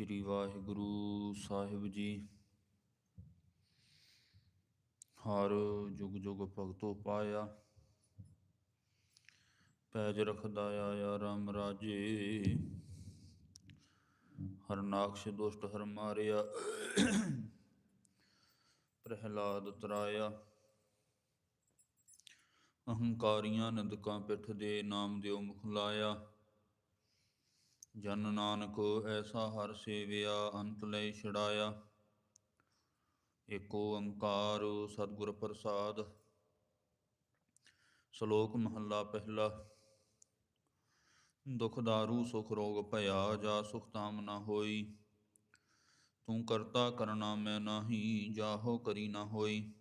ਸ੍ਰੀ ਵਾਹਿਗੁਰੂ ਸਾਹਿਬ ਜੀ। ਹਰ ਜੁਗ ਜੁਗ ਭਗਤੋ ਪਾਇਆ, ਪੈਜ ਰਖਦਾ ਆਇਆ ਰਾਮ ਰਾਜੇ। ਹਰਨਾਕਸ਼ ਦੁਸ਼ਟ ਹਰ ਮਾਰਿਆ, ਪ੍ਰਹਿਲਾਦ ਤਰਾਇਆ। ਅਹੰਕਾਰੀਆਂ ਨਦਕਾਂ ਪਿੱਠ ਦੇ ਨਾਮ ਦਿਓ ਮੁਖ ਲਾਇਆ। ਜਨ ਨਾਨਕ ਐਸਾ ਹਰ ਸੇਵਿਆ, ਅੰਤ ਲੈ ਛੜਾਇਆ ਏਕ ਓੰਕਾਰ ਸਤਿਗੁਰ ਪ੍ਰਸਾਦ। ਸ਼ਲੋਕ ਮਹੱਲਾ ਪਹਿਲਾ। ਦੁਖ ਦਾਰੂ, ਸੁਖ ਰੋਗ ਭਇਆ, ਜਾ ਸੁਖ ਤਾਮ ਨਾ ਹੋਈ। ਤੂੰ ਕਰਤਾ ਕਰਨਾ ਮੈਂ ਨਾਹੀ, ਜਾਹੋ ਕਰੀ ਨਾ ਹੋਈ।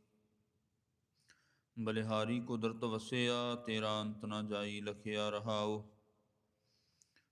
ਬਲਿਹਾਰੀ ਕੁਦਰਤ ਵਸਿਆ, ਤੇਰਾ ਅੰਤ ਨਾ ਜਾਈ, ਲਖਿਆ ਰਹਾਓ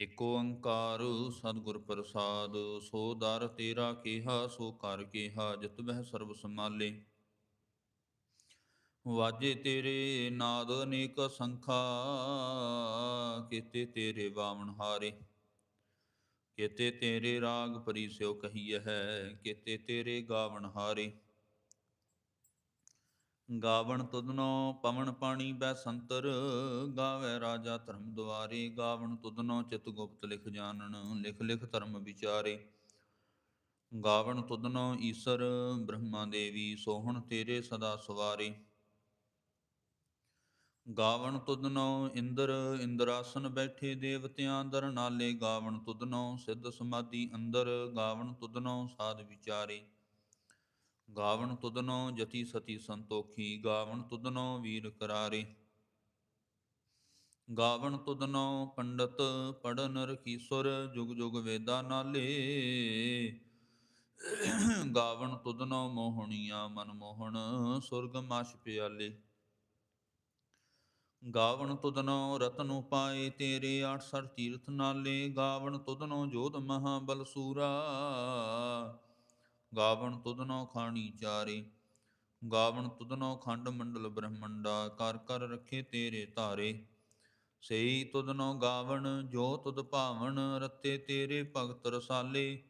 ਇਕ ਓੰਕਾਰ ਸਤਿਗੁਰ ਪ੍ਰਸਾਦ, ਸੋ ਦਰ ਤੇਰਾ ਕਿਹਾ, ਸੋ ਕਰ ਕਿਹਾ, ਜਿਤ ਬਹਿ ਸਰਬ ਸਮਾਲੇ ਵਾਜੇ ਤੇਰੇ ਨਾਦ ਅਨੇਕ ਸੰਖਾ, ਕੀਤੇ ਤੇਰੇ ਬਾਵਨ ਹਾਰੇ। ਕੀਤੇ ਤੇਰੇ ਰਾਗ ਪਰੀ ਪਰਿਸਿਓ ਕਹੀਐ ਹੈ, ਕੀਤੇ ਤੇਰੇ ਗਾਵਨ ਹਾਰੇ। ਗਾਵਣ ਤੁਧਨੋ ਪਵਨ ਪਾਣੀ ਬੈ ਸੰਤਰ, ਗਾਵੇ ਰਾਜਾ ਧਰਮ ਦੁਆਰੇ, ਗਾਵਣ ਤੁਧਨੋ ਚਿਤ ਗੁਪਤ ਲਿਖ ਜਾਣਨ, ਲਿਖ ਲਿਖ ਧਰਮ ਵਿਚਾਰੇ। ਗਾਵਣ ਤੁਧਨੋ ਈਸ਼ਰ, ਬ੍ਰਹਮਾ ਦੇਵੀ, ਸੋਹਣ ਤੇਰੇ ਸਦਾ ਸਵਾਰੇ। ਗਾਵਣ ਤੁਧਨੋ ਇੰਦਰ, ਇੰਦਰਾਸਨ ਬੈਠੇ ਦੇਵਤਿਆਂ ਦਰ ਨਾਲੇ। ਗਾਵਣ ਤੁਧਨੋ ਸਿੱਧ ਸਮਾਧੀ ਅੰਦਰ, ਗਾਵਣ ਤੁਧਨੋ ਸਾਧ ਵਿਚਾਰੇ। ਗਾਵਣ ਤੁਧਨੋ ਜਤੀ ਸਤੀ ਸੰਤੋਖੀ, ਗਾਵਣ ਤੁਧਨੋ ਵੀਰ ਕਰਾਰੇ। ਗਾਵਣ ਤੁਧਨੋ ਪੰਡਤ ਪੜਨ ਰਖੀਸੁਰ ਜੁਗ ਜੁਗ ਵੇਦਾ ਨਾਲੇ। ਗਾਵਣ ਤੁਧਨੋ ਮੋਹਣੀਆਂ ਮਨ ਮੋਹਣ, ਸੁਰਗ ਮਾਸ਼ ਪਿਆਲੇ। ਗਾਵਣ ਤੁਧਨੋ ਰਤਨ ਉਪਾਏ, ਤੇਰੇ 68 ਤੀਰਥ ਨਾਲੇ। ਗਾਵਣ ਤੁਧਨੋ ਜੋਧ ਮਹਾ ਬਲਸੂਰਾ ਗਾਵਣ ਤੁਧਨੋ ਖਾਣੀ ਚਾਰੇ, ਗਾਵਣ ਤੁਧਨੋ ਖੰਡ ਮੰਡਲ ਬ੍ਰਹਮੰਡਾ, ਕਰ ਕਰ ਰੱਖੇ ਤੇਰੇ ਧਾਰੇ। ਸਈ ਤੁਧਨੋ ਗਾਵਣ, ਜੋ ਤੁਧ ਭਾਵਨ ਰਤੇ ਤੇਰੇ ਭਗਤ ਰਸਾਲੇ।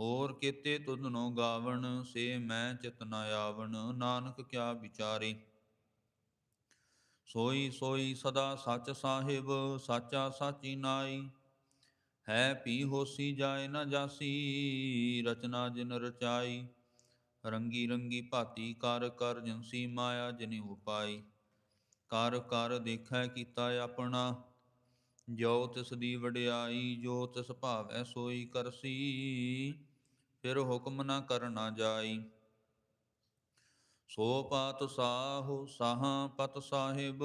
ਹੋਰ ਕੀਤੇ ਤੁਧਨੋ ਗਾਵਣ, ਸੇ ਮੈਂ ਚਿਤ ਨ ਆਵਣ, ਨਾਨਕ ਕਿਆ ਵਿਚਾਰੇ। ਸੋਈ ਸੋਈ ਸਦਾ ਸੱਚ ਸਾਹਿਬ, ਸਾਚਾ ਸਾਚੀ ਨਾਈ। ਹੈ ਪੀ ਹੋਸੀ ਜਾਏ ਨਾ ਜਾਸੀ, ਰਚਨਾ ਜਿਨ ਰਚਾਈ, ਰੰਗੀ ਰੰਗੀ ਭਾਤੀ ਕਰ ਕਰ ਜੰਸੀ ਮਾਇਆ ਜਿਨੇ ਉਪਾਈ। ਕਰ ਕਰ ਦੇਖੈ ਕੀਤਾ ਆਪਣਾ, ਜੋ ਤਿਸ ਦੀ ਵਡਿਆਈ, ਜੋ ਤਿਸ ਭਾਵੈ ਸੋਈ ਕਰਸੀ, ਫਿਰ ਹੁਕਮ ਨਾ ਕਰਨਾ ਜਾਈ। ਸੋ ਪਾਤ ਸਾਹੁ, ਸਾਹਾਂ ਪਤ ਸਾਹਿਬ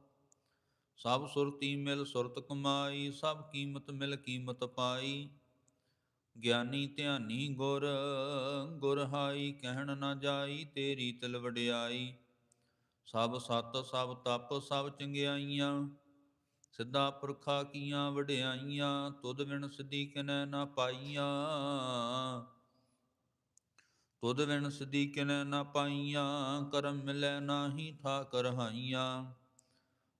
ਸਭ ਸੁਰਤੀ ਮਿਲ ਸੁਰਤ ਕਮਾਈ, ਸਭ ਕੀਮਤ ਮਿਲ ਕੀਮਤ ਪਾਈ। ਗਿਆਨੀ ਧਿਆਨੀ ਗੁਰ ਗੁਰ ਹਾਈ ਕਹਿਣ ਨਾ ਜਾਈ, ਤੇਰੀ ਤਿਲ ਵਡਿਆਈ। ਸਭ ਸਤ, ਸਭ ਤਪ, ਸਭ ਚੰਗਿਆਈਆਂ, ਸਿੱਧਾ ਪੁਰਖਾ ਕੀਆਂ ਵਡਿਆਈਆਂ, ਤੁਧ ਵਿਣ ਸਿੱਧੀ ਕਿਨੈ ਨਾ ਪਾਈਆਂ। ਤੁਧ ਵਿਣ ਸਿੱਧੀ ਕਿਨੈ ਨਾ ਪਾਈਆਂ, ਕਰਮ ਮਿਲੈ ਨਾਹੀ ਠਾਕ ਹਾਈਆਂ।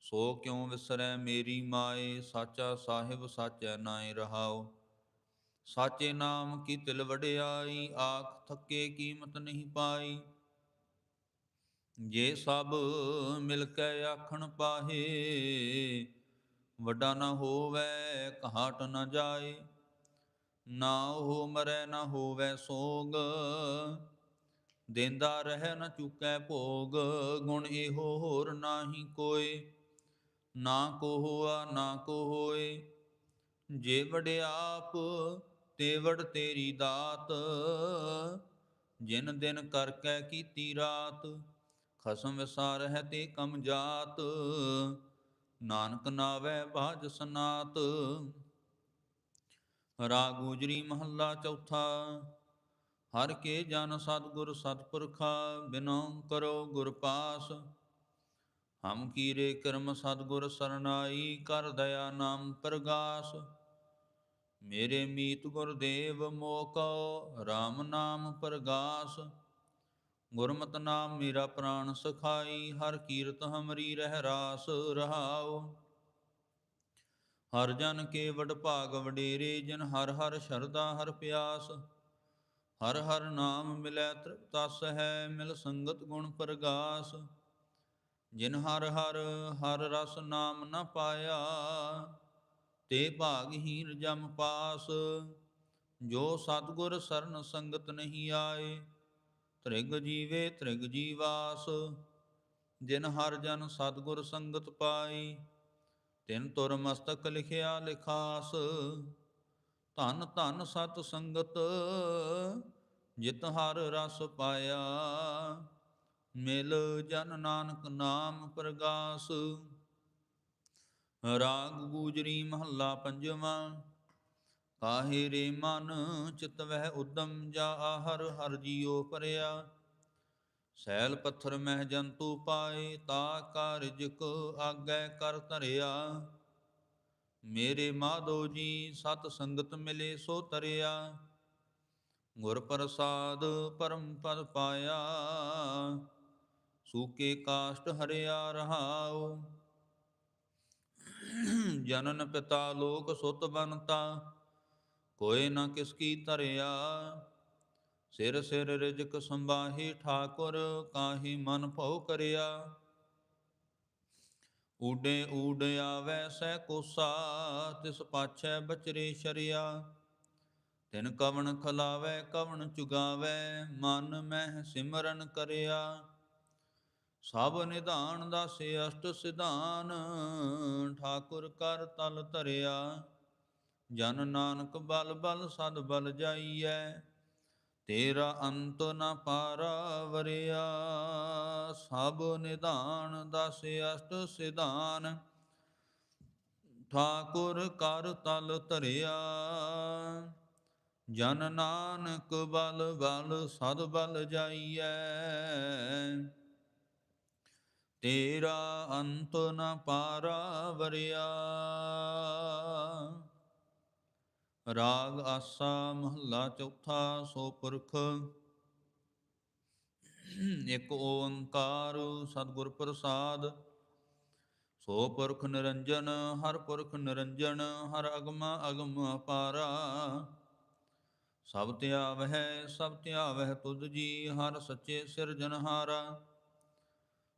ਸੋ ਕਿਉ ਵਿਸਰੈ ਮੇਰੀ ਮਾਏ, ਸਾਚਾ ਸਾਹਿਬ ਸਾਚੈ ਨਾਏ ਰਹਾਓ ਸਾਚੇ ਨਾਮ ਕੀ ਤਿਲ ਵਡਿਆਈ, ਆਖ ਥੱਕੇ ਕੀਮਤ ਨਹੀਂ ਪਾਈ। ਜੇ ਸਭ ਮਿਲ ਕੇ ਆਖਣ ਪਾਹੇ, ਵੱਡਾ ਨਾ ਹੋਵੇ ਕਹਾਟ ਨਾ ਜਾਏ। ਨਾ ਉਹ ਮਰੈ, ਨਾ ਹੋਵੇ ਸੋਗ, ਦੇਂਦਾ ਰਹਿ ਨਾ ਚੁਕੈ ਭੋਗ, ਗੁਣ ਇਹੋ ਹੋਰ ਨਾਹੀ ਕੋਏ। ਨਾ ਕੋ ਹੋਆ, ਨਾ ਕੋ ਹੋਏ। ਜੇ ਵਡਿਆਪ ਤੇ ਤੇਰੀ ਦਾਤ। ਜਿਨ ਦਿਨ ਕਰ ਕੈ ਕੀਤੀ ਰਾਤ, ਖਸਮ ਵਿਸਾਰ ਹੈ ਤੇ ਕਮ ਜਾਤ। ਨਾਨਕ ਨਾਵੇ ਬਾਜ ਸਨਾਤ। ਰਾਗ ਗੁਜਰੀ ਮਹੱਲਾ ਚੌਥਾ। ਹਰ ਕੇ ਜਨ ਸਤਗੁਰ ਸਤਪੁਰਖਾ, ਬਿਨੋ ਕਰੋ ਗੁਰ ਪਾਸ। ਹਮ ਕੀਰੇ ਕਰਮ ਸਤਗੁਰ ਸਰਨਾਈ, ਕਰ ਦਇਆ ਨਾਮ ਪ੍ਰਗਾਸ। ਮੇਰੇ ਮੀਤ ਗੁਰਦੇਵ ਮੋਕੋ RAM ਨਾਮ ਪ੍ਰਗਾਸ। ਗੁਰਮਤਿ ਨਾਮ ਮੇਰਾ ਪ੍ਰਾਣ ਸਖਾਈ, ਹਰ ਕੀਰਤ ਹਮਰੀ ਰਹਿ ਰਾਸ ਰਹਾਉ। ਹਰ ਜਨ ਕੇ ਵਡ ਭਾਗ ਵਡੇਰੇ, ਜਨ ਹਰ ਹਰ ਸ਼ਰਦਾ ਹਰ ਪਿਆਸ। ਹਰ ਹਰ ਨਾਮ ਮਿਲੈ ਤ੍ਰਿਪਤਸ ਹੈ ਮਿਲ ਸੰਗਤ ਗੁਣ ਪ੍ਰਗਾਸ। ਜਿਨ ਹਰ ਹਰ ਹਰ ਰਸ ਨਾਮ ਨ ਪਾਇਆ, ਤੇ ਭਾਗਹੀਨ ਜਮ ਪਾਸ। ਜੋ ਸਤਗੁਰ ਸਰਨ ਸੰਗਤ ਨਹੀਂ ਆਏ, ਤ੍ਰਿਗ ਜੀਵੇ ਤ੍ਰਿਗ ਜੀਵਾਸ ਜਿਨ ਹਰ ਜਨ ਸਤਗੁਰ ਸੰਗਤ ਪਾਈ ਤਿਨ ਤੁਰ ਮਸਤਕ ਲਿਖਿਆ ਲਿਖਾਸ। ਧਨ ਧਨ ਸਤ ਸੰਗਤ, ਜਿਤ ਹਰ ਰਸ ਪਾਇਆ। ਮਿਲ ਜਨ ਨਾਨਕ ਨਾਮ ਪ੍ਰਗਾਸ। ਰਾਗ ਗੂਜਰੀ ਮਹੱਲਾ ਪੰਜਵਾਂ, ਕਾਹੇ ਰੇ ਮਨ ਚਿਤ ਵਹਿ ਉਦਮ ਜਾ ਹਰ ਹਰ ਜੀਉ ਪਰਿਆ। ਸੈਲ ਪੱਥਰ ਮਹਿ ਜੰਤੂ ਪਾਏ, ਤਾ ਕਾਰਜਕ ਆਗੈ ਕਰ ਧਰਿਆ। ਮੇਰੇ ਮਾਧੋ ਜੀ ਸਤ ਸੰਗਤ ਮਿਲੇ ਸੋ ਤਰਿਆ। ਗੁਰ ਪ੍ਰਸਾਦ ਪਰਮ ਪਦ ਪਾਇਆ। ਸੂਕੇ ਕਾਸ਼ਟ ਹਰਿਆ ਰਹਾਉ। ਜਨਨ ਪਿਤਾ ਲੋਕ ਸੁਤ ਬਨਤਾ ਕੋਏ ਨਾ ਕਿਸ ਕੀ ਧਰਿਆ। ਸਿਰ ਸਿਰ ਰਿਜਕ ਸੰਭਾਹੀ ਠਾਕੁਰ, ਕਾਹੀ ਮਨ ਭਉ ਕਰਿਆ। ਊਡੇ ਊਡ ਆਵੈ ਸੈ ਕੋਸਾ, ਤਿਸ ਪਾਛੈ ਬਚਰੇ ਸ਼ਰਿਆ। ਤਿਨ ਕਵਣ ਖਲਾਵੈ, ਕਵਣ ਚੁਗਾਵੈ, ਮਨ ਮਹਿ ਸਿਮਰਨ ਕਰਿਆ। ਸਭ ਨਿਧਾਨ ਦਾਸੇ ਅਸ਼ਟ ਸਿਧਾਨ, ਠਾਕੁਰ ਕਰ ਤਲ ਧਰਿਆ। ਜਨ ਨਾਨਕ ਬਲ ਬਲ ਸਦ ਬਲ ਜਾਈਐ, ਤੇਰਾ ਅੰਤ ਨ ਪਾਰਾ ਵਰਿਆ ਸਭ ਨਿਧਾਨ ਦਸ ਅਸ਼ਟ ਸਿਧਾਨ, ਠਾਕੁਰ ਕਰ ਤਲ ਧਰਿਆ। ਜਨ ਨਾਨਕ ਬਲ ਬਲ ਸਦ ਬਲ ਜਾਈਐ ਤੇਰਾ ਅੰਤ ਨ ਪਾਰਾ ਵਰਿਆ ਰਾਗ ਆਸਾ ਮਹੱਲਾ ਚੌਥਾ, ਸੋ ਪੁਰਖ। ਇਕ ਓੰਕਾਰ ਸਤਿਗੁਰ ਪ੍ਰਸਾਦ। ਸੋ ਪੁਰਖ ਨਿਰੰਜਨ, ਹਰ ਪੁਰਖ ਨਿਰੰਜਨ, ਹਰ ਅਗਮ ਅਗਮ ਅਪਾਰਾ। ਸਭ ਧਿਆਵਹਿ ਸਭ ਧਿਆਵਹਿ ਤੁਧ ਜੀ, ਹਰ ਸੱਚੇ ਸਿਰਜਨਹਾਰਾ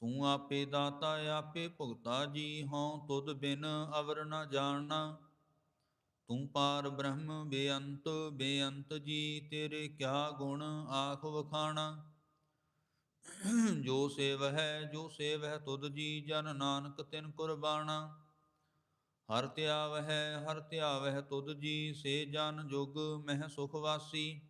ਤੂੰ ਆਪੇ ਦਾਤਾ, ਆਪੇ ਭੁਗਤਾ ਜੀ ਹਉ, ਤੁਧ ਬਿਨ ਅਵਰ ਨ ਜਾਣਨਾ ਤੂੰ ਪਾਰ ਬ੍ਰਹਮ, ਬੇਅੰਤ ਬੇਅੰਤ ਜੀ, ਤੇਰੇ ਕਿਆ ਗੁਣ ਆਖ ਵਖਾਣਾ। ਜੋ ਸੇਵ ਹੈ, ਜੋ ਸੇਵ ਹੈ ਤੁਧ ਜੀ, ਜਨ ਨਾਨਕ ਤਿਨ ਕੁਰਬਾਨਾ ਹਰ ਧਿਆਵ ਹੈ ਹਰ ਧਿਆਵ ਹੈ ਤੁਧ ਜੀ, ਸੇ ਜਨ ਜੁਗ ਮਹਿ ਸੁਖ ਵਾਸੀ।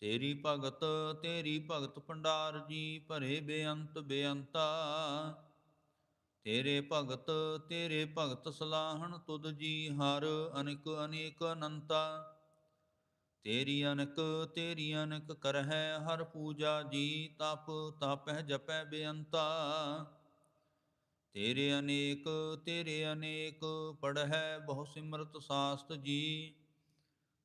ਤੇਰੀ ਭਗਤ ਤੇਰੀ ਭਗਤ ਭੰਡਾਰ ਜੀ ਭਰੇ ਬੇਅੰਤ ਬੇਅੰਤਾ। ਤੇਰੇ ਭਗਤ ਤੇਰੇ ਭਗਤ ਸਲਾਹਣ ਤੁਧ ਜੀ ਹਰ ਅਨੇਕ ਅਨੇਕ ਅਨੰਤਾ। ਤੇਰੀ ਅਨਕ ਤੇਰੀ ਅਨਕ ਕਰਹਿ ਹਰ ਪੂਜਾ ਜੀ ਤਪ ਤਪਹਿ ਜਪੈ ਬੇਅੰਤਾ। ਤੇਰੇ ਅਨੇਕ ਤੇਰੇ ਅਨੇਕ ਪੜਹਿ ਬਹੁ ਸਿਮਰਤ ਸਾਸਤ ਜੀ।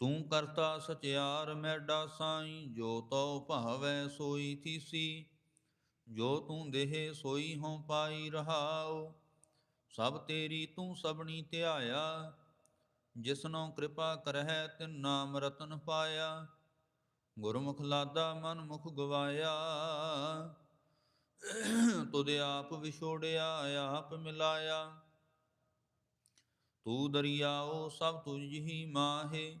ਤੂੰ ਕਰਤਾ ਸਚਿਆਰ ਮੈਡਾ ਸਾਈ, ਜੋ ਤਉ ਭਾਵੈ ਸੋਈ ਥੀਸੀ। ਜੋ ਤੂੰ ਦੇਹ ਸੋਈ ਹਉ ਪਾਈ ਰਹਾਉ, ਸਭ ਤੇਰੀ ਤੂੰ ਸਭਣੀ ਧਿਆਇਆ। ਜਿਸਨੋ ਕਿਰਪਾ ਕਰਹਿ ਤਿਨ ਨਾਮ ਰਤਨ ਪਾਇਆ, ਗੁਰਮੁਖ ਲਾਦਾ ਮਨ ਮੁਖ ਗਵਾਇਆ। ਤੁਧ ਆਪ ਵਿਛੋੜਿਆ, ਆਪ ਮਿਲਾਇਆ। ਤੂੰ ਦਰਿਆਓ ਸਭ ਤੁਝ ਹੀ ਮਾਹੇ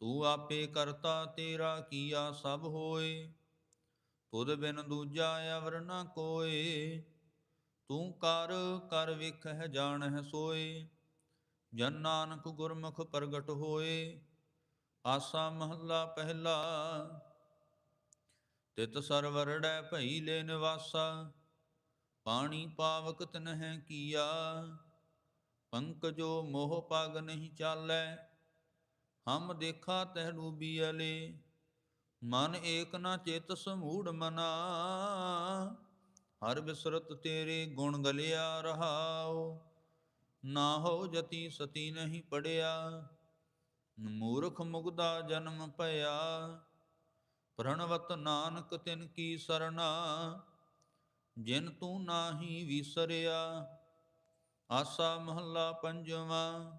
ਤੂੰ ਆਪੇ ਕਰਤਾ ਤੇਰਾ ਕੀਆ ਸਭ ਹੋਏ। ਤੁਧ ਬਿਨ ਦੂਜਾ ਅਵਰ ਨ ਕੋਏ। ਤੂੰ ਕਰ ਕਰ ਵੇਖਹਿ, ਜਾਣਹਿ, ਸੋਏ। ਜਨ ਨਾਨਕ ਗੁਰਮੁਖ ਪ੍ਰਗਟ ਹੋਏ। ਆਸਾ ਮਹੱਲਾ ਪਹਿਲਾ। ਤਿਤ ਸਰਵਰੜੈ ਭਈ ਲੈ ਨਿਵਾਸਾ। ਪਾਣੀ ਪਾਵਕ ਤਨਹਿ ਕੀਆ। ਪੰਕਜੋ ਮੋਹ ਪਗ ਨਹੀਂ ਚਾਲੈ। ਹਮ ਦੇਖਾ ਤਹਿ ਡੂਬੀਅਲੇ ਮਨ ਏਕ ਨਾ ਚੇਤ ਸਮੂੜ ਮਨਾ। ਹਰ ਬਿਸਰਤ ਤੇਰੇ ਗੁਣ ਗਲਿਆ ਰਹਾਓ ਨਾ ਹੋ ਜਤੀ ਸਤੀ ਨਹੀਂ ਪੜਿਆ। ਮੂਰਖ ਮੁਗਦਾ ਜਨਮ ਭਇਆ, ਪ੍ਰਣਵਤ ਨਾਨਕ ਤਿਨ ਕੀ ਸਰਣਾ। ਜਿਨ ਤੂੰ ਨਾਹੀ ਵਿਸਰਿਆ, ਆਸਾ ਮਹੱਲਾ ਪੰਜਵਾਂ।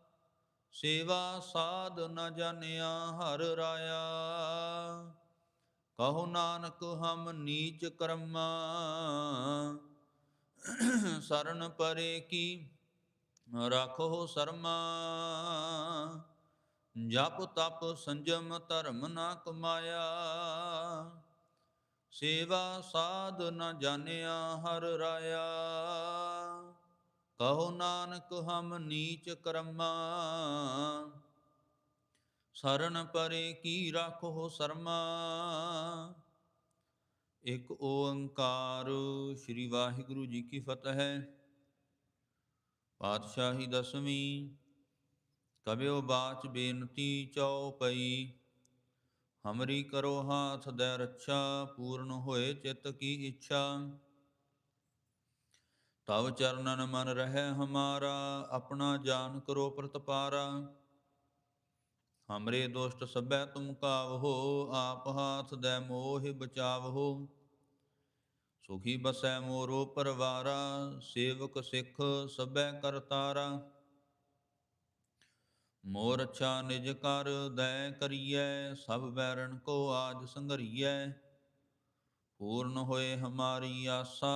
ਸੇਵਾ ਸਾਧ ਨ ਜਾਣਿਆ ਹਰ ਰਾਇਆ। ਕਹੋ ਨਾਨਕ ਹਮ ਨੀਚ ਕਰਮਾ। ਸਰਨ ਪਰੇ ਕੀ ਰੱਖੋ ਸਰਮਾ। ਜਪ ਤਪ ਸੰਜਮ ਧਰਮ ਨਾ ਕਮਾਇਆ। ਸੇਵਾ ਸਾਧ ਨ ਜਾਣਿਆ ਹਰ ਰਾਇਆ। ਕਹੋ ਨਾਨਕ, ਹਮ ਨੀਚ ਕਰਮਾ। ਸਰਨ ਪਰੇ ਕੀ ਰਾਖੋ ਸਰਮਾ। ਇੱਕ ਓੰਕਾਰ ਸ੍ਰੀ ਵਾਹਿਗੁਰੂ ਜੀ ਕੀ ਫਤਿਹ ਪਾਤਸ਼ਾਹੀ ਦਸਵੀਂ, ਕਬਿਓ ਬਾਚ ਬੇਨਤੀ ਚਉਪਈ ਹਮਰੀ ਕਰੋ ਹਾਥ ਦੇ ਰੱਛਾ, ਪੂਰਨ ਹੋਏ ਚਿਤ ਕੀ ਇੱਛਾ। ਤਵ ਚਰਨਨ ਮਨ ਰਹਿ ਹਮਾਰਾ, ਆਪਣਾ ਜਾਨ ਕਰੋ ਪ੍ਰਤਪਾਰਾ। ਹਮਰੇ ਦੁਸ਼ਟ ਸਭੈ ਤੁਮ ਕਾਵਹੋ ਆਪ ਹਾਥ ਦੈ ਮੋਹਿ ਬਚਾਵਹੋ ਸੁਖੀ ਬਸੈ ਮੋਰੋ ਪਰਵਾਰਾ, ਸੇਵਕ ਸਿੱਖ ਸਭੈ ਕਰਤਾਰਾ ਮੋਰ ਅੱਛਾ ਨਿਜ ਕਰ ਦੈ ਕਰੀਐ, ਸਭ ਬੈਰਣ ਕੋ ਆਜ ਸੰਗਰੀਐ ਪੂਰਨ ਹੋਏ ਹਮਾਰੀ ਆਸਾ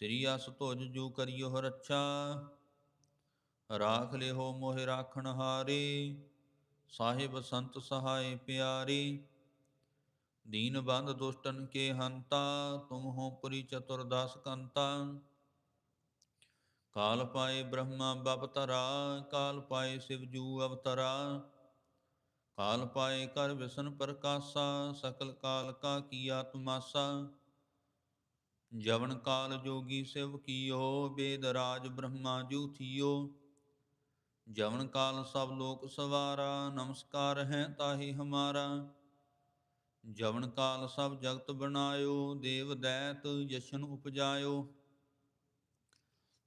ਸ੍ਰੀ ਅਸ ਤੁਜ ਜੂ ਕਰਿਓ ਰੱਛਾ ਰਾਖ ਲਿਓ ਮੋਹਿ ਰਾਖਣ ਹਾਰੇ, ਸਾਹਿਬ ਸੰਤ ਸਹਾਇ ਪਿਆਰੇ, ਦੀਨ ਬੰਦ ਦੁਸ਼ਟਨ ਕੇ ਹੰਤਾ, ਤੁਮ ਹੋ ਪੁਰੀ ਚਤੁਰ ਕੰਤਾ। ਕਾਲ ਪਾਏ ਬ੍ਰਹਮਾ ਬਪਤਰਾ ਕਾਲ ਪਾਏ ਸਿਵ ਜੂ ਅਵਤਰਾ। ਕਾਲ ਪਾਏ ਕਰ ਵਿਸ਼ਨ ਪ੍ਰਕਾਸ਼ਾ, ਸਕਲ ਕਾਲ ਕਾ ਕੀਆ ਤੁਮਾਸਾ ਜਵਨ ਕਾਲ ਜੋਗੀ ਸਿਵ ਕੀਓ, ਬੇਦ ਰਾਜ ਬ੍ਰਹਮਾ ਜੂ ਜਵਨ ਕਾਲ ਸਭ ਲੋਕ ਸਵਾਰਾ, ਨਮਸਕਾਰ ਹੈ ਤਾਹੀ ਹਮਾਰਾ। ਜਵਨ ਕਾਲ ਸਭ ਜਗਤ ਬਣਾਇਓ, ਦੇਵ ਦੈਤ ਜਸ਼ਨ ਉਪਜਾਇਓ।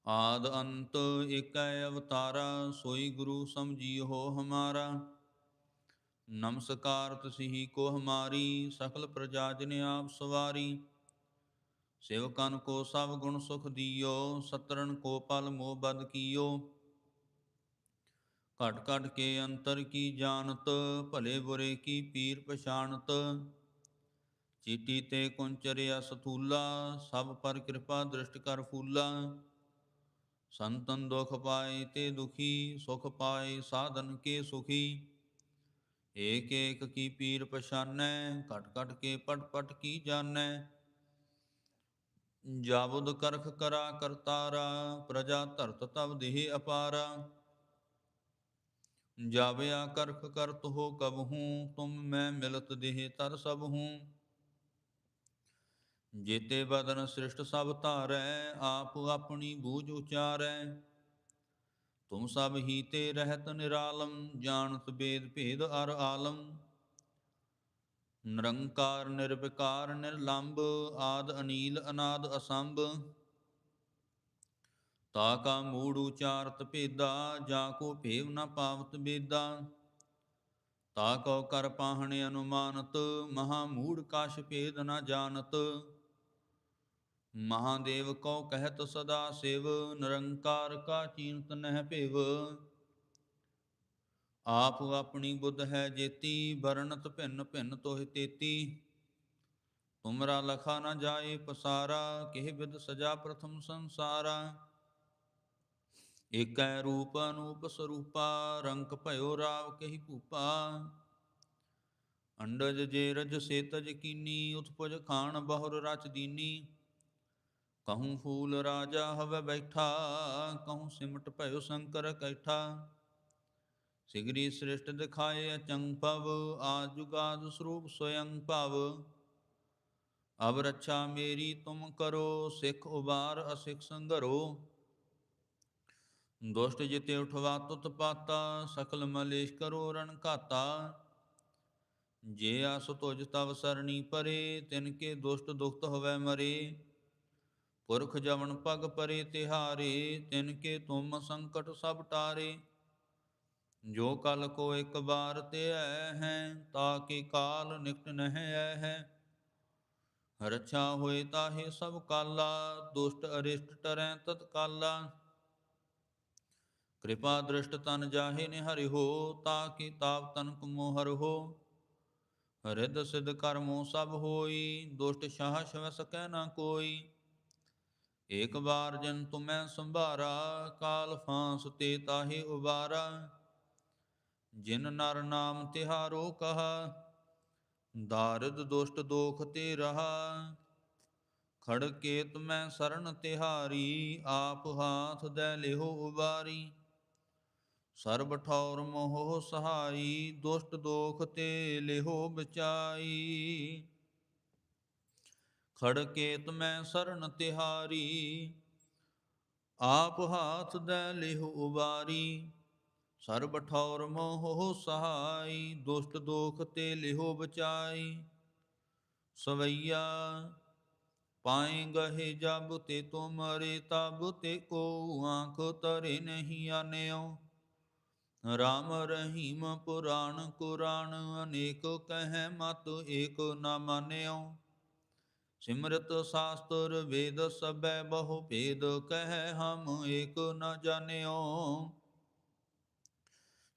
ਆਦ ਅੰਤ ਏਕੈ ਅਵਤਾਰਾ, ਸੋਈ ਗੁਰੂ ਸਮਝੀਓ ਹਮਾਰਾ। ਨਮਸਕਾਰ ਤਸਿਹੀ ਕੋ ਹਮਾਰੀ, ਸਕਲ ਪ੍ਰਜਾ ਜਿਨ ਆਪ ਸਵਾਰੀ। ਸੇਵਕਨ ਕੋ ਸਭ ਗੁਣ ਸੁਖ ਦਿਓ ਸਤਰਨ ਕੋ ਪਲ ਮੋਹ ਬਦ ਕੀਓ। ਘਟ ਘਟ ਕੇ ਅੰਤਰ ਕੀ ਜਾਣਤ, ਭਲੇ ਬੁਰੇ ਕੀ ਪੀਰ ਪਛਾਣਤ। ਚੀਟੀ ਤੇ ਕੁੰਚਰਿਆ ਸਥੂਲਾ ਸਭ ਪਰ ਕਿਰਪਾ ਦ੍ਰਿਸ਼ਟ ਕਰ ਫੂਲਾ। ਸੰਤਨ ਦੁਖ ਪਾਏ ਤੇ ਦੁਖੀ, ਸੁਖ ਪਾਏ ਸਾਧਨ ਕੇ ਸੁਖੀ। ਏਕ ਏਕ ਕੀ ਪੀਰ ਪਛਾਨੈ, ਘਟ ਘਟ ਕੇ ਪਟ ਪਟ ਕੀ ਜਾਣੈ। ਜਾਬੁਦ ਕਰਖ ਕਰਾ ਕਰਤਾਰਾ, ਪ੍ਰਜਾ ਧਰਤ ਤਬ ਦੇਹ ਅਪਾਰਾ। ਜਾਵਿਆ ਕਰਖ ਕਰਤ ਹੋ ਕਬ ਤੁਮ ਮੈਂ ਮਿਲਤ ਦੇਹ ਤਰ ਸਭ ਹੂੰ। ਜੇਤੇ ਬਦਨ ਸ੍ਰਿਸ਼ਟ ਸਭ ਧਾਰੈ, ਆਪ ਆਪਣੀ ਬੂਝ ਉਚਾਰੈ। ਤੁਮ ਸਭ ਹੀ ਤੇ ਰਹਿਤ ਨਿਰਾਲਮ, ਜਾਣਤ ਬੇਦ ਭੇਦ ਅਰ ਆਲਮ। ਨਿਰੰਕਾਰ, ਨਿਰਵਿਕਾਰ, ਨਿਰਲੰਭ, ਆਦ, ਅਨੀਲ, ਅਨਾਦ, ਅਸੰਭ। ਤਾ ਕਾ ਮੂੜ ਉਚਾਰਤ ਭੇਦਾ, ਜਾ ਕੋ ਭੇਵ ਨ ਪਾਵਤ ਬੇਦਾ। ਤਾ ਕੋ ਕਰ ਪਾਹਣ ਅਨੁਮਾਨਤ, ਮਹਾ ਮੂੜ ਕਾਸ਼ ਭੇਦ ਨ ਜਾਣਤ। ਮਹਾਦੇਵ ਕੋ ਕਹਿਤ ਸਦਾ ਸਿਵ, ਨਿਰੰਕਾਰ ਕਾ ਚੀਨਤ ਨਹਿ ਭੇਵ। ਆਪ ਆਪਣੀ ਬੁੱਧ ਹੈ ਜੇਤੀ, ਵਰਣਤ ਭਿੰਨ ਭਿੰਨ ਤੋਹਿ ਤੇਤੀ। ਤੁਮਰਾ ਲਖਾ ਨਾ ਜਾਏ ਪਸਾਰਾ, ਕਿਹ ਵਿਦ ਸਜਾ ਪ੍ਰਥਮ ਸੰਸਾਰਾ। ਏਕੈ ਰੂਪ ਅਨੂਪ ਸਰੂਪਾ, ਰੰਕ ਭਇਓ ਰਾਵ ਕਹੀ ਭੂਪਾ। ਅੰਡਜ ਜੇ ਰਜ ਸੇਤਜ ਕੀਨੀ, ਉਤਪਜ ਖਾਨ ਬਹੁਰ ਰਚ ਦੀਨੀ। ਕਹੂੰ ਫੂਲ ਰਾਜਾ ਹਵੇ ਬੈਠਾ, ਕਹੂੰ ਸਿਮਟ ਭਇਓ ਸ਼ੰਕਰ ਕੈਠਾ। ਸਿਗਰੀ ਸ੍ਰਿਸ਼ਟ ਦਿਖਾਏ ਅਚੰਗ ਭਵ, ਆਜੁਗਾਦ ਸਰੂਪ ਸੋਯੰ ਭਵ। ਅਬ ਰੱਛਾ ਮੇਰੀ ਤੁਮ ਕਰੋ, ਸਿੱਖ ਉਬਾਰ ਅਸਿਖ ਸੰਗਰੋ ਦੁਸ਼ਟ ਜਿਤੇ ਉਠਵਾ ਤੁਤ ਪਾਤਾ, ਸਕਲ ਮਲੇਸ਼ ਕਰੋ ਰਣ ਘਾਤਾ। ਜੇ ਆਸ ਤੁਜ ਤਵ ਸਰਣੀ ਪਰੇ, ਤਿਨ ਕੇ ਦੁਸ਼ਟ ਦੁਖਤ ਹੋਵੇ ਮਰੇ। ਪੁਰਖ ਜਵਨ ਪਗ ਪਰੇ ਤਿਹਾਰੇ, ਤਿਨ ਕੇ ਤੁਮ ਸੰਕਟ ਸਭ ਟਾਰੇ। ਜੋ ਕਲ ਕੋ ਇੱਕ ਬਾਰ ਤੇ ਐ ਹੈ, ਤਾ ਕਿ ਕਾਲ ਨਿਕਟ ਨਹਿ ਐ ਹੈ? ਰਛਾ ਹੋਏ ਤਾਹੇ ਸਭ ਕਾਲਾ, ਦੁਸ਼ਟ ਅਰਿਸ਼ਟ ਟਰੈ ਤਤ ਕਾਲਾ ਕਿਰਪਾ ਦ੍ਰਿਸ਼ਟ ਤਨ ਜਾਹੇ ਨੇ ਹੋ, ਤਾ ਕੀ ਤਾਪ ਤਨ ਕੁਮੋ ਹਰ ਹੋ? ਰਿੱਧ ਸਿਧ ਕਰਮੋ ਸਭ ਹੋਈ, ਦੁਸ਼ਟ ਸ਼ਾਹ ਸ਼ਵ ਸਕੈ ਨਾ ਕੋਈ। ਏਕ ਬਾਰ ਜਨ ਤੁਮੈ ਸੰਭਾਰਾ, ਕਾਲ ਫਾਂਸ ਤੇ ਤਾਹੇ ਉਬਾਰਾ। ਜਿਨ ਨਰ ਨਾਮ ਤਿਹਾਰੋ ਕਹਾ, ਦਾਰਦ ਦੁਸ਼ਟ ਦੋਖ ਤੇ ਰਹਾ। ਖੜ ਕੇ ਤੁਮੈ ਸਰਨ ਤਿਹਾਰੀ, ਆਪ ਹਾਥ ਦੇ ਲਿਹੋ ਉਬਾਰੀ। ਸਰਬ ਠੌਰ ਮੋਹ ਸਹਾਈ, ਦੁਸ਼ਟ ਦੋਖ ਤੇ ਲਿਹੋ ਬਚਾਈ। ਖੜਕੇਤ ਮੈਂ ਸਰਨ ਤਿਹਾਰੀ, ਆਪ ਹਾਥ ਦੇ ਲਿਹੋ ਉਬਾਰੀ। ਸਰਬ ਠੌਰ ਮੋਹ ਸਹਾਈ, ਦੁਸ਼ਟ ਦੋਖ ਤੇ ਲਿਹੋ ਬਚਾਈ। ਸਵਈਆ ਪਾਏ ਗਹੇ ਜਬ ਤੇ ਤੁਮਰੇ, ਤਬ ਤੇ ਕੋ ਆਂਖ ਤਰੇ ਨਹੀਂ ਆਨਿਓ। ਰਾਮ ਰਹੀਮ ਪੁਰਾਣ ਕੁਰਾਨ ਅਨੇਕ ਕਹਿ ਮਤ ਏਕ ਨ ਮਾਨਿਓ। ਸਿਮਰਤ ਸਾਸਤਰ ਵੇਦ ਸਬੈ ਬਹੁ ਭੇਦ ਕਹਿ ਹਮ ਏਕ ਨ ਜਾਣਿਓ।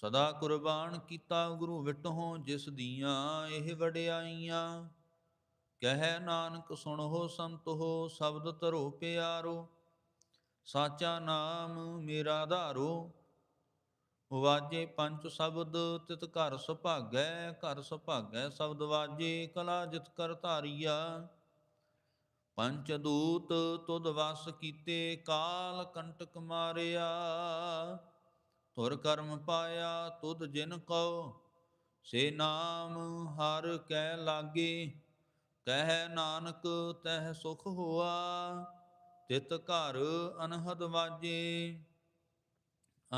ਸਦਾ ਕੁਰਬਾਨ ਕੀਤਾ ਗੁਰੂ ਵਿਟਹੁ ਜਿਸ ਦੀਆਂ ਇਹ ਵਡਿਆਈਆਂ। ਕਹਿ ਨਾਨਕ, ਸੁਣੋ ਸੰਤੋ ਸ਼ਬਦ ਧਰੋ ਪਿਆਰੋ, ਸਾਚਾ ਨਾਮ ਮੇਰਾ ਧਾਰੋ। ਵਾਜੇ ਪੰਜ ਸ਼ਬਦ, ਤਿਤ ਘਰ ਸੁਭਾਗੈ ਘਰ ਸੁਭਾਗੈ ਸ਼ਬਦ ਵਾਜੇ, ਕਲਾ ਜਿਤ ਕਰ ਧਾਰੀਆ। ਪੰਚ ਦੂਤ, ਤੁਧ ਵਸ ਕੀਤੇ ਕਾਲ ਕੰਟਕ ਮਾਰਿਆ। ਤੁਰ ਕਰਮ ਪਾਇਆ ਤੁਧ ਜਿਨ ਕਉ, ਸੇ ਨਾਮ ਹਰ ਕੈ ਲਾਗੇ, ਕਹਿ ਨਾਨਕ ਤਹਿ ਸੁਖ ਹੋਆ, ਤਿਤ ਘਰ ਅਨਹਦ ਵਾਜੇ।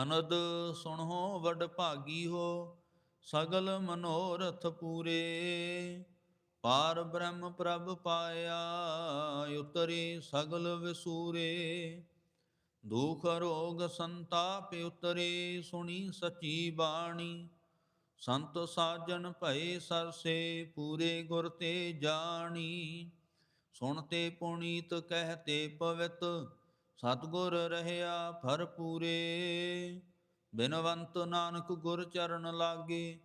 ਅਨਦ ਸੁਣੋ ਵਡ ਭਾਗੀ ਹੋ, ਸਗਲ ਮਨੋਰਥ ਪੂਰੇ। ਪਾਰ ਬ੍ਰਹਮ ਪ੍ਰਭ ਪਾਇਆ, ਉਤਰੇ ਸਗਲ ਵਿਸੂਰੇ। ਦੁਖ ਰੋਗ ਸੰਤਾਪ ਉਤਰੇ ਸੁਣੀ ਸਚੀ ਬਾਣੀ। ਸੰਤ ਸਾਜਨ ਭਏ ਸਰਸੇ ਪੂਰੇ ਗੁਰ ਤੇ ਜਾਣੀ। ਸੁਣਤੇ ਪੁਨੀਤ ਕਹਤੇ ਪਵਿੱਤ, ਸਤਗੁਰ ਰਹਿਆ ਭਰਪੂਰੇ ਬਿਨਵੰਤ ਨਾਨਕ ਗੁਰ ਚਰਨ ਲਾਗੇ,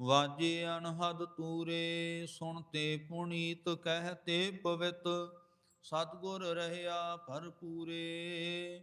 ਵਾਜੇ ਅਨਹਦ ਤੂਰੇ। ਸੁਣਤੇ ਪੁਨੀਤ ਕਹਤੇ ਪਵਿੱਤ, ਸਤਗੁਰ ਰਹਿਆ ਭਰਪੂਰੇ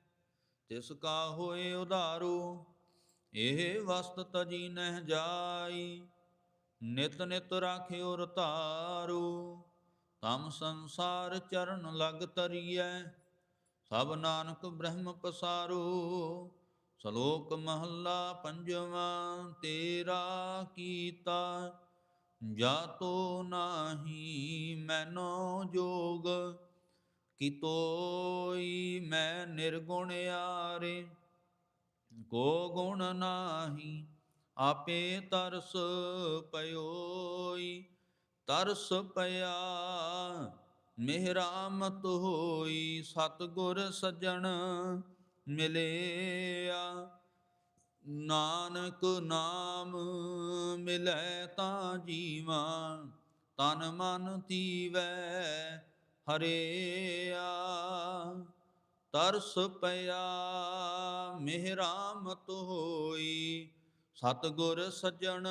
ਤਿਸ ਕਾ ਹੋਏ ਉਧਾਰੂ, ਇਹ ਵਸਤ ਤਜੀ ਨਹਿ ਜਾਈ। ਨਿਤ ਨਿਤ ਰਾਖਿਓ ਰਤਾਰੂ, ਤਮ ਸੰਸਾਰ ਚਰਨ ਲਗ ਤਰੀਐ। ਸਭ ਨਾਨਕ ਬ੍ਰਹਮ ਪਸਾਰੂ, ਸ਼ਲੋਕ ਮਹੱਲਾ ਪੰਜਵਾਂ, ਤੇਰਾ ਕੀਤਾ ਜਾਤੋ ਨਾਹੀ, ਮੈਨੋ ਜੋਗ। ਕਿ ਕਿਤੋਈ ਮੈਂ ਨਿਰਗੁਣ ਆਰੇ ਕੋ ਗੁਣ ਨਾਹੀ, ਆਪੇ ਤਰਸ ਪਇਓਈ, ਤਰਸ ਪਿਆ, ਮਿਹਰਾਮਤ ਹੋਈ, ਸਤਗੁਰ ਸੱਜਣ ਮਿਲਿਆ। ਨਾਨਕ ਨਾਮ ਮਿਲੈ ਤਾਂ ਜੀਵਾ, ਤਨ ਮਨ ਤੀਵੈ ਹਰਿਆ, ਤਰਸ ਪਿਆ ਮਿਹਰਾਮਤ ਹੋਈ, ਸਤਗੁਰ ਸੱਜਣ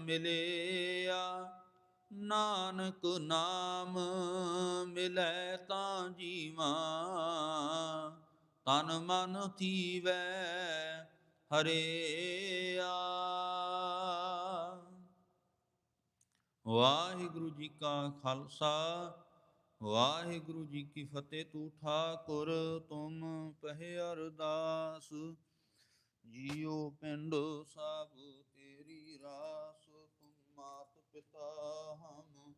ਮਿਲਿਆ। ਨਾਨਕ ਨਾਮ ਮਿਲੈ ਤਾਂ ਜੀਵਾ, ਤਨ ਮਨ ਥੀਵੈ ਹਰਿਆ। ਵਾਹਿਗੁਰੂ ਜੀ ਕਾ ਖਾਲਸਾ ਵਾਹਿਗੁਰੂ ਜੀ ਕੀ ਫਤਿਹ, ਤੂੰ ਠਾਕੁਰ, ਤੁਮ ਪਹਿ ਅਰਦਾਸ। ਜੀਉ ਪਿੰਡ ਸਭ ਤੇਰੀ ਰਾਸ, ਤੁਮ ਮਾਤ ਪਿਤਾ ਹਮ।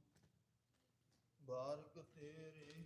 ਬਾਰਕ ਤੇਰੇ